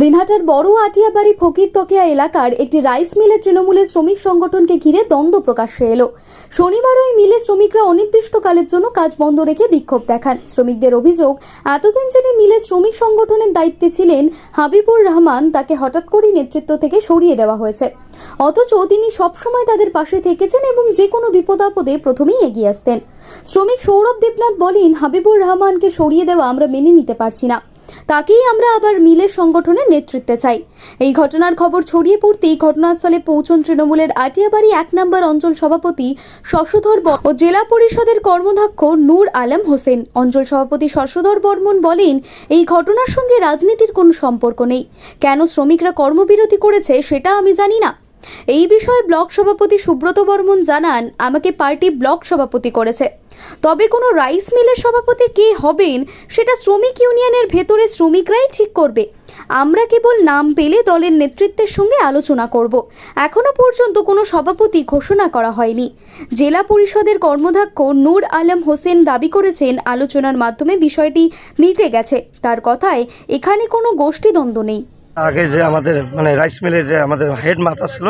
দিনহাটার বড় আটিয়াবাড়ি ফকির তকিয়া এলাকার একটি রাইস মিলে তৃণমূলের শ্রমিক সংগঠনকে ঘিরে দ্বন্দ্ব প্রকাশ্যে এলো। শনিবার ওই মিলে শ্রমিকরা অনির্দিষ্টকালের জন্য কাজ বন্ধ রেখে বিক্ষোভ দেখান। শ্রমিকদের অভিযোগ, এতদিন যিনি মিলের শ্রমিক সংগঠনের দায়িত্বে ছিলেন হাবিবুর রহমান, তাকে হঠাৎ করেই নেতৃত্ব থেকে সরিয়ে দেওয়া হয়েছে। অথচ তিনি সবসময় তাদের পাশে থেকেছেন এবং যে কোনো বিপদ আপদে প্রথমেই এগিয়ে আসতেন। শ্রমিক সৌরভ দেবনাথ বলেন, হাবিবুর রহমানকে সরিয়ে দেওয়া আমরা মেনে নিতে পারছি না। তাকেই আমরা আবার মিলের সংগঠনের নেতৃত্বে চাই। এই ঘটনার খবর ছড়িয়ে পড়তেই ঘটনাস্থলে পৌঁছন তৃণমূলের আটিয়াবাড়ি এক নম্বর অঞ্চল সভাপতি শশধর ও জেলা পরিষদের কর্মধ্যক্ষ নূর আলম হোসেন। অঞ্চল সভাপতি শশধর বর্মন বলেন, এই ঘটনার সঙ্গে রাজনীতির কোনো সম্পর্ক নেই। কেন শ্রমিকরা কর্মবিরতি করেছে সেটা আমি জানি না। এই বিষয়ে ব্লক সভাপতি সুব্রত বর্মন জানান, আমাকে পার্টি ব্লক সভাপতি করেছে। তবে কোনো রাইস মিলের সভাপতি কে হবেন, সেটা শ্রমিক ইউনিয়নের ভেতরে শ্রমিকরাই ঠিক করবে। আমরা কেবল নাম পেলে দলের নেতৃত্বের সঙ্গে আলোচনা করব। এখনও পর্যন্ত কোনো সভাপতি ঘোষণা করা হয়নি। জেলা পরিষদের কর্মধ্যক্ষ নূর আলম হোসেন দাবি করেছেন, আলোচনার মাধ্যমে বিষয়টি মিটে গেছে। তার কথায় এখানে কোনো গোষ্ঠীদ্বন্দ্ব নেই। আগে যে আমাদের মানে রাইস মিলে যে আমাদের হেড মাথা ছিল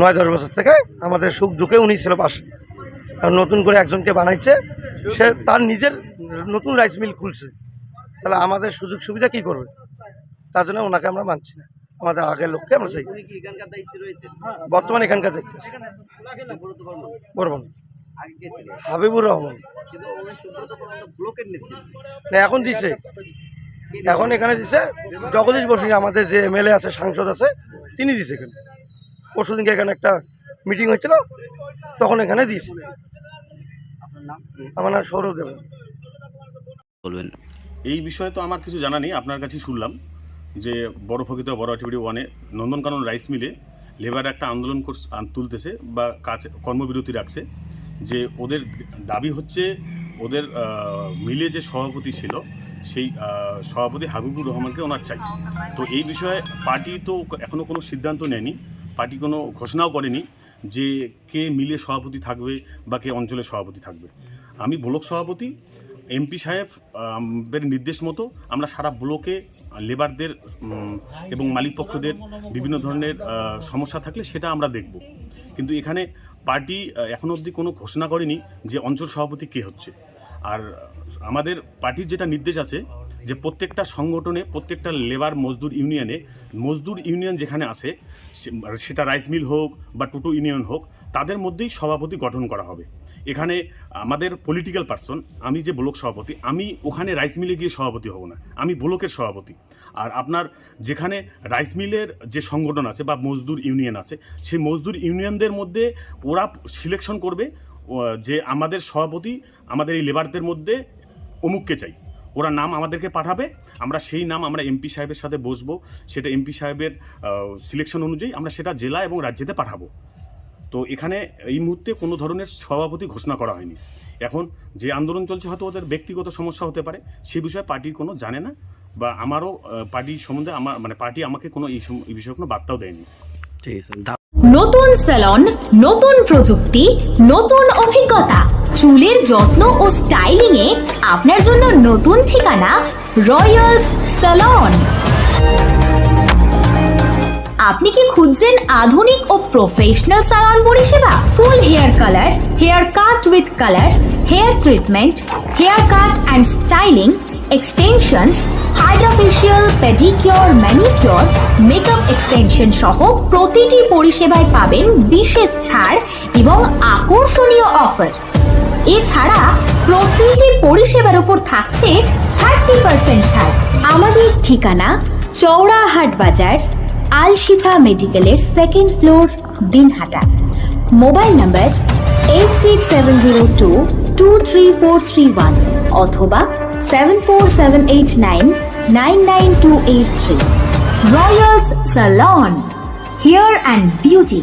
নয় দশ বছর থেকে আমাদের সুখ দুঃখে উনি ছিল পাশে। আর নতুন করে একজনকে বানাইছে সে তার নিজের নতুন রাইস মিল খুলছে। তাহলে আমাদের সুযোগ সুবিধা কি করবে? তার জন্য ওনাকে আমরা মানছি না। আমাদের আগের লোককে আমরা চাই। বর্তমানে এখানকার দেখতে হাবিবুর রহমান। এখন দিছে। এখন এখানে দিছে জগদীশ বসু আমাদের যে এমএলএ আছে সাংসদ আছে তিনি দিছে এখানে। পরশু দিনকে এখানে একটা মিটিং হয়েছিল তখন এখানে দিয়েছে। আমার নাম সৌরভ দেব। বলবেন। এই বিষয়ে তো আমার কিছু জানা নেই আপনার কাছেই শুনলাম যে বড় ফকিত বড় আটিবিড়ি ওয়ানে নন্দনকানন রাইস মিলে লেবার একটা আন্দোলন তুলতেছে বা কাজ কর্মবিরতি রাখছে যে ওদের দাবি হচ্ছে ওদের মিলে যে সভাপতি ছিল সেই সভাপতি হাবিবুর রহমানকে ওনার চাই। তো এই বিষয়ে পার্টি তো এখনও কোনো সিদ্ধান্ত নেয়নি, পার্টি কোনো ঘোষণাও করেনি যে কে মিলে সভাপতি থাকবে বা কে অঞ্চলের সভাপতি থাকবে। আমি ব্লক সভাপতি, এমপি সাহেব, আমাদের নির্দেশ মতো আমরা সারা ব্লকে লেবারদের এবং মালিক পক্ষদের বিভিন্ন ধরনের সমস্যা থাকলে সেটা আমরা দেখব। কিন্তু এখানে পার্টি এখনও অবধি কোনো ঘোষণা করেনি যে অঞ্চল সভাপতি কে হচ্ছে। আর আমাদের পার্টির যেটা নির্দেশ আছে, যে প্রত্যেকটা সংগঠনে, প্রত্যেকটা লেবার মজদুর ইউনিয়নে, মজদুর ইউনিয়ন যেখানে আছে সেটা রাইস মিল হোক বা টুটু ইউনিয়ন হোক, তাদের মধ্যেই সভাপতি গঠন করা হবে। এখানে আমাদের পলিটিক্যাল পার্সন আমি যে ব্লক সভাপতি, আমি ওখানে রাইস মিলে গিয়ে সভাপতি হব না। আমি ব্লকের সভাপতি। আর আপনার যেখানে রাইস মিলের যে সংগঠন আছে বা মজদুর ইউনিয়ন আছে, সেই মজদুর ইউনিয়নদের মধ্যে ওরা সিলেকশন করবে যে আমাদের সভাপতি, আমাদের এই লেবারদের মধ্যে অমুককে চাই। ওরা নাম আমাদেরকে পাঠাবে, আমরা সেই নাম আমরা এমপি সাহেবের সাথে বসবো, সেটা এমপি সাহেবের সিলেকশন অনুযায়ী আমরা সেটা জেলা এবং রাজ্যেতে পাঠাবো। তো এখানে এই মুহূর্তে কোনো ধরনের সভাপতি ঘোষণা করা হয়নি। এখন যে আন্দোলন চলছে হয়তো ওদের ব্যক্তিগত সমস্যা হতে পারে সে বিষয়ে পার্টির কোনো জানে না বা আমারও পার্টি সম্বন্ধে আমার মানে পার্টি আমাকে কোনো এই সম- এই বিষয়ে কোনো বার্তাও দেয়নি। ঠিক আছে নতুন স্যালন নতুন প্রযুক্তি নতুন অভিজ্ঞতা। চুলের যত্ন ও স্টাইলিং এ আপনার জন্য নতুন ঠিকানা রয়্যাল স্যালন আপনি কি খুঁজছেন আধুনিক ও প্রফেশনাল সালন পরিষেবা? Full hair colour hair cut with colour hair treatment haircut and styling extensions hydrafacial pedicure manicure makeup extension সহ প্রতিটি পরিষেবায় পাবেন বিশেষ ছাড় এবং আকর্ষণীয় অফার এছাড়া প্রতিটি পরিষেবার উপর থাকছে থার্টি পার্সেন্ট ছাড়। আমাদের ঠিকানা চৌড়াহাট বাজার আলশিফা মেডিকেলের second floor Dinhata. Mobile number eight six seven zero two two three four three one অথবা seven four seven eight nine nine nine two eight three royals salon, hair and beauty.